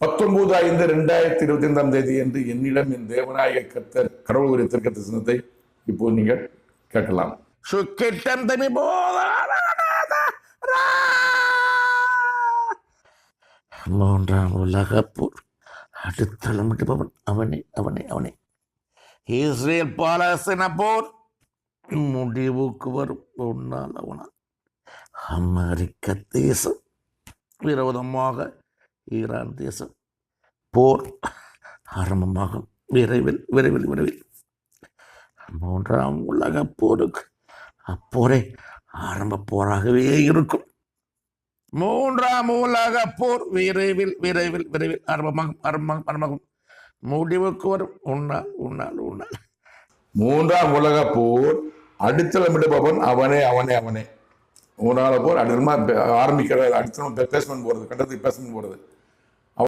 பத்தொன்பது ஐந்து ரெண்டாயிரத்தி இருபத்தி ஐந்தாம் தேதி என்று என்னிடம் என் தேவநாயக கர்த்தர் கடவுள் உரிய திருக்க தரிசனத்தை இப்போ நீங்கள் கேட்கலாம். சுக்கிட்டம் தனி மூன்றாம் உலகப் போர் அடுத்தளமிடுபவன் அவனே அவனே அவனே. இஸ்ரேல் பாலஸ்தீன போர். முடிவுக்கு வரும். ஒன்னால் அவனால் அமெரிக்க தேசம் விரோதமாக ஈரான் தேசம் போர் ஆரம்பமாகும் விரைவில் விரைவில் விரைவில். மூன்றாம் உலக போருக்கு அப்போரே ஆரம்ப போராகவே இருக்கும். மூன்றாம் உலக போர் விரைவில் விரைவில் விரைவில் ஆரம்பமாகும் ஆரம்பமாகும் ஆரம்பமாகும். முடிவுக்கு வரும். உன்னால் உன்னால் உன்னால். மூன்றாம் உலக போர் அடித்தளமிடுபவன் அவனே அவனே அவனே. மூணாவது போர் அடுத்த ஆரம்பிக்கிற அடுத்த பேஸ்மெண்ட் போகிறது கட்டத்துக்கு பேஸ்மெண்ட் போகிறது